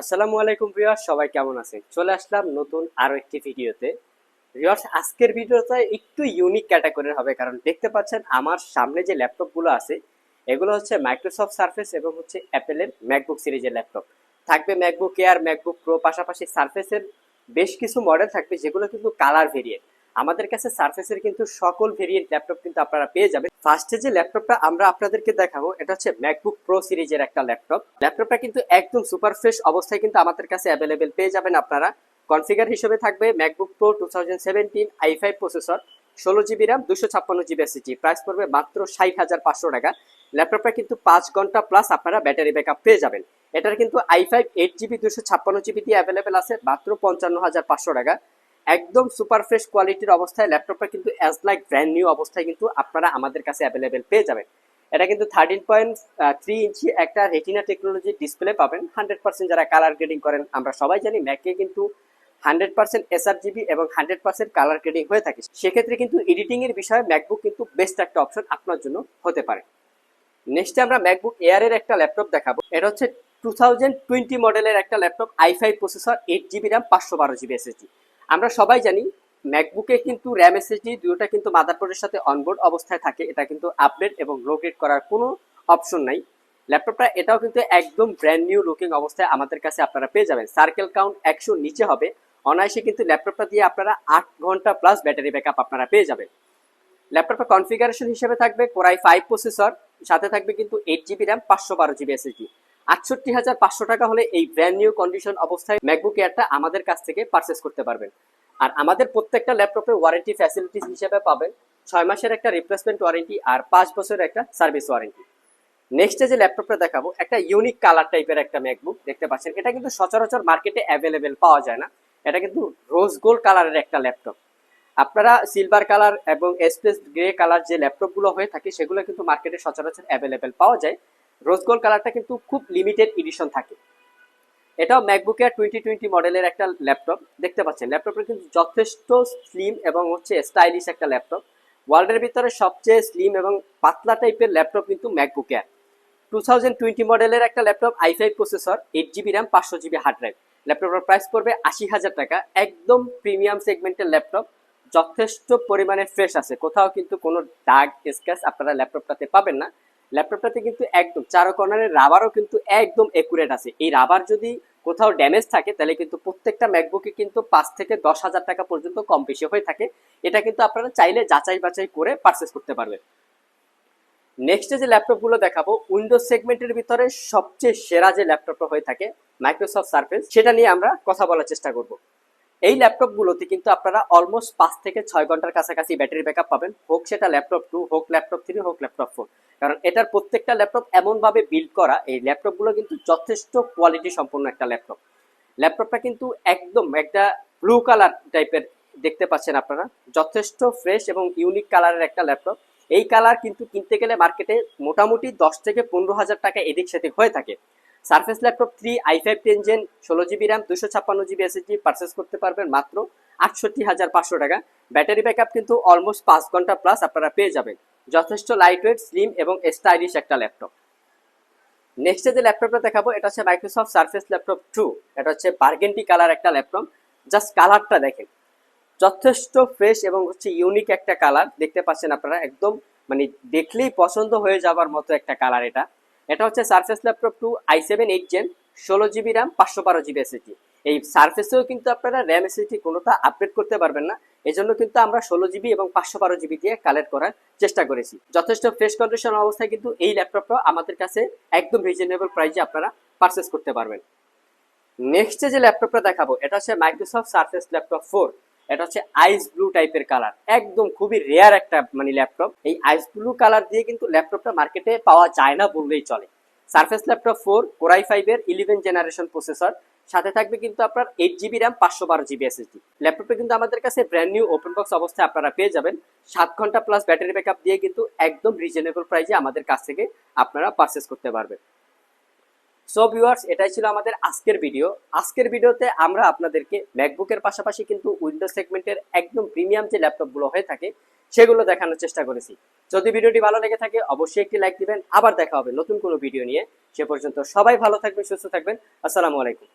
আসসালামু আলাইকুম ভিউয়ার্স, সবাই কেমন আছেন? চলে আসলাম নতুন আরও একটি ভিডিওতে। ভিউয়ার্স, আজকের ভিডিওটা একটু ইউনিক ক্যাটাগরির হবে, কারণ দেখতে পাচ্ছেন আমার সামনে যে ল্যাপটপগুলো আছে, এগুলো হচ্ছে মাইক্রোসফট সার্ফেস এবং হচ্ছে অ্যাপেলের ম্যাকবুক সিরিজের ল্যাপটপ। থাকবে ম্যাকবুক এয়ার ম্যাকবুক প্রো পাশাপাশি সার্ফেসের বেশ কিছু মডেল থাকবে, যেগুলো কিন্তু কালার ভেরিয়েন্ট আমাদের কাছে সার্ফেসের কিন্তু সকল ভেরিয়েন্ট ল্যাপটপ কিন্তু আপনারা পেয়ে যাবেন। ফার্স্টে যে ল্যাপটপটা আমরা আপনাদেরকে দেখাবো, এটা হচ্ছে ম্যাকবুক প্রো সিরিজের একটা ল্যাপটপ ল্যাপটপটা কিন্তু একদম সুপার ফ্রেশ অবস্থায় কিন্তু আমাদের কাছে অ্যাভেলেবেল পেয়ে যাবেন আপনারা। কনফিগার হিসেবে থাকবে MacBook Pro two thousand i processor ষোলো জিবি র্যাম দুশো ছাপ্পান্ন জিবি এসএসডি প্রাইস পড়বে মাত্র ষাট হাজার পাঁচশো টাকা। ল্যাপটপটা কিন্তু পাঁচ ঘণ্টা প্লাস আপনারা ব্যাটারি ব্যাকআপ পেয়ে যাবেন। এটার কিন্তু আই ফাইভ এইট জিবি দুশো ছাপ্পান্ন জিবি দিয়ে অ্যাভেলেবেল আছে, মাত্র পঞ্চান্ন হাজার পাঁচশো টাকা। একদম সুপার ফ্রেশ কোয়ালিটির অবস্থায় ল্যাপটপটা কিন্তু অ্যাজ লাইক ব্র্যান্ড নিউ অবস্থায় কিন্তু আপনারা আমাদের কাছে অ্যাভেলেবেল পেয়ে যাবেন। এটা কিন্তু থার্টিন পয়েন্ট থ্রি ইঞ্চি একটা রেটিনা টেকনোলজি ডিসপ্লে পাবেন। হান্ড্রেড পার্সেন্ট যারা কালার গ্রেডিং করেন, আমরা সবাই জানি ম্যাকে কিন্তু হান্ড্রেড পার্সেন্ট এসআর জিবি এবং হান্ড্রেড পার্সেন্ট কালার গ্রেডিং হয়ে থাকে। সেক্ষেত্রে কিন্তু এডিটিং এর বিষয়ে ম্যাকবুক কিন্তু বেস্ট একটা অপশন আপনার জন্য হতে পারে। নেক্সটে আমরা ম্যাকবুক এয়ারের একটা ল্যাপটপ দেখাবো। এটা হচ্ছে টু থাউজেন্ড টোয়েন্টি মডেলের একটা laptop i five processor eight GB RAM পাঁচশো বারো জিবি এসএসডি আমরা সবাই জানি ম্যাকবুকে কিন্তু র্যাম এসএসডি দুটোটা কিন্তু মাদারবোর্ডের সাথে অনবোর্ড অবস্থায় থাকে। এটা কিন্তু আপডেট এবং লোকেট করার কোনো অপশন নাই। ল্যাপটপটা এটাও কিন্তু একদম ব্র্যান্ড নিউ লুকিং অবস্থায় আমাদের কাছে আপনারা পেয়ে যাবেন। সার্কেল কাউন্ট একশো নিচে হবে। অনায়াসে কিন্তু ল্যাপটপটা দিয়ে আপনারা আট ঘণ্টা প্লাস ব্যাটারি ব্যাকআপ আপনারা পেয়ে যাবেন। ল্যাপটপের কনফিগারেশন হিসেবে থাকবে কোরাই ফাইভ প্রসেসর সাথে থাকবে কিন্তু এইট জিবি র্যাম পাঁচশো বারো জিবি এসএসডি আটষট্টি হাজার পাঁচশো টাকা হলে এই ব্র্যান্ড নিউ কন্ডিশন অবস্থায় ম্যাকবুক এয়ারটা আমাদের কাছ থেকে পারচেস করতে পারবেন। আর আমাদের প্রত্যেকটা ল্যাপটপে ওয়ারেন্টি ফ্যাসিলিটিস হিসেবে পাবেন। ছয় মাসের একটা রিপ্লেসমেন্ট ওয়ারেন্টি আর পাঁচ বছরের একটা সার্ভিস ওয়ারেন্টি নেক্সটে যে ল্যাপটপটা দেখাবো, একটা ইউনিক কালার টাইপের একটা ম্যাকবুক দেখতে পাচ্ছেন। এটা কিন্তু সচরাচর মার্কেটে অ্যাভেলেবেল পাওয়া যায় না। এটা কিন্তু রোজ গোল্ড কালারের একটা ল্যাপটপ আপনারা সিলভার কালার এবং এসপেস গ্রে কালার যে ল্যাপটপগুলো হয়ে থাকে, সেগুলো কিন্তু মার্কেটে সচরাচর অ্যাভেলেবেল পাওয়া যায়। রোজ গোল্ড কালারটা কিন্তু খুব লিমিটেড এডিশন থাকে। এটাও ম্যাকবুক এয়ার টোয়েন্টি টোয়েন্টি মডেলের একটা ল্যাপটপ দেখতে পাচ্ছেন ল্যাপটপটা কিন্তু যথেষ্ট স্লিম এবং হচ্ছে স্টাইলিশ একটা ল্যাপটপ ওয়ার্ল্ডের ভিতরে সবচেয়ে স্লিম এবং পাতলা টাইপের ল্যাপটপ কিন্তু MacBook Air two thousand twenty মডেলের একটা laptop i five processor eight GB RAM পাঁচশো জিবি হার্ড ড্রাইভ ল্যাপটপের প্রাইস পড়বে আশি হাজার টাকা। একদম প্রিমিয়াম সেগমেন্টের ল্যাপটপ যথেষ্ট পরিমাণে ফ্রেশ আছে। কোথাও কিন্তু কোনো দাগ স্ক্যাচ আপনারা ল্যাপটপটাতে পাবেন না। ল্যাপটপটাতে কিন্তু একদম চারো কর্নারের রাবারও কিন্তু একদম একুরেট আছে। এই রাবার যদি কোথাও ড্যামেজ থাকে, তাহলে কিন্তু প্রত্যেকটা ম্যাকবুকে কিন্তু পাঁচ থেকে দশ হাজার টাকা পর্যন্ত কম বেশি হয়ে থাকে। এটা কিন্তু আপনারা চাইলে যাচাই বাছাই করে পারচেস করতে পারবেন। নেক্সটে যে ল্যাপটপগুলো দেখাবো উইন্ডোজ সেগমেন্টের ভিতরে সবচেয়ে সেরা যে ল্যাপটপটা হয়ে থাকে মাইক্রোসফট সার্ফেস সেটা নিয়ে আমরা কথা বলার চেষ্টা করব। এই ল্যাপটপগুলোতে কিন্তু আপনারা অলমোস্ট পাঁচ থেকে ছয় ঘণ্টার কাছাকাছি ব্যাটারি ব্যাকআপ পাবেন, হোক সেটা ল্যাপটপ টু হোক ল্যাপটপ থ্রি হোক ল্যাপটপ ফোর কারণ এটার প্রত্যেকটা ল্যাপটপ এমনভাবে বিল্ড করা, এই ল্যাপটপগুলো কিন্তু যথেষ্ট কোয়ালিটি সম্পন্ন একটা ল্যাপটপ। ল্যাপটপটা কিন্তু একদম একটা ব্লু কালার টাইপের দেখতে পাচ্ছেন আপনারা, যথেষ্ট ফ্রেশ এবং ইউনিক কালারের একটা ল্যাপটপ। এই কালার কিন্তু কিনতে গেলে মার্কেটে মোটামুটি দশ থেকে পনেরো হাজার টাকা এদিক সেদিক হয়ে থাকে। Surface laptop three i five ten gen ষোলো জিবি র্যাম দুশো ছাপ্পান্ন জিবি এসএসডি পারচেস করতে পারবেন মাত্র আটষট্টি হাজার পাঁচশো টাকা। ব্যাটারি ব্যাকআপ কিন্তু অলমোস্ট পাঁচ ঘণ্টা প্লাস আপনারা পেয়ে যাবেন। যথেষ্ট লাইট ওয়েট স্লিম এবং স্টাইলিশ একটা ল্যাপটপ। নেক্সটে যে ল্যাপটপটা দেখাবো, এটা হচ্ছে মাইক্রোসফট সার্ফেস ল্যাপটপ টু এটা হচ্ছে বার্গেন্টি কালার একটা ল্যাপটপ। জাস্ট কালারটা দেখেন। যথেষ্ট ফ্রেশ এবং হচ্ছে ইউনিক একটা কালার দেখতে পাচ্ছেন আপনারা, একদম মানে দেখলেই পছন্দ হয়ে যাবার মতো একটা কালার এটা। এটা হচ্ছে Surface laptop two i seven eight gen ষোলো জিবি র্যাম পাঁচশো বারো জিবি এসএসডি এই সার্ফেসেও কিন্তু আপনারা র্যাম এসএসডি কোনোটা আপডেট করতে পারবেন না। এই জন্য কিন্তু আমরা ষোলো জিবি এবং পাঁচশো বারো জিবি দিয়ে কালেক্ট করার চেষ্টা করেছি। যথেষ্ট ফ্রেশ কন্ডিশন অবস্থায় কিন্তু এই ল্যাপটপটা আমাদের কাছে একদম রিজনেবল প্রাইসে আপনারা পারচেস করতে পারবেন। নেক্সটে যে ল্যাপটপটা দেখাবো, এটা হচ্ছে মাইক্রোসফট সার্ফেস ল্যাপটপ ফোর এটা হচ্ছে আইস ব্লু টাইপের কালার একদম খুবই রেয়ার একটা মানে ল্যাপটপ এই আইস ব্লু কালার দিয়ে কিন্তু ল্যাপটপটা মার্কেটে পাওয়া যায় না বললেই চলে। Surface laptop four core i ফাইভের ইলেভেন জেনারেশন প্রসেসর সাথে থাকবে কিন্তু আপনার এইট জিবি র্যাম পাঁচশো বারো জিবি এসএসডি ল্যাপটপটা কিন্তু আমাদের কাছে ব্র্যান্ড নিউ ওপেন বক্স অবস্থায় আপনারা পেয়ে যাবেন। সাত ঘণ্টা প্লাস ব্যাটারি ব্যাকআপ দিয়ে কিন্তু একদম রিজনেবল প্রাইসে আমাদের কাছ থেকে আপনারা পারচেস করতে পারবেন। সো ভিউয়ার্স এটাই ছিল আমাদের আজকের ভিডিও আজকের ভিডিওতে আমরা আপনাদেরকে ম্যাকবুকের পাশাপাশি কিন্তু উইন্ডোজ সেগমেন্টের একদম প্রিমিয়াম যে ল্যাপটপগুলো হয়ে থাকে, সেগুলো দেখানোর চেষ্টা করেছি। যদি ভিডিওটি ভালো লেগে থাকে, অবশ্যই একটি লাইক দিবেন। আবার দেখা হবে নতুন কোনো ভিডিও নিয়ে। সে পর্যন্ত সবাই ভালো থাকবেন, সুস্থ থাকবেন। আসসালামু আলাইকুম।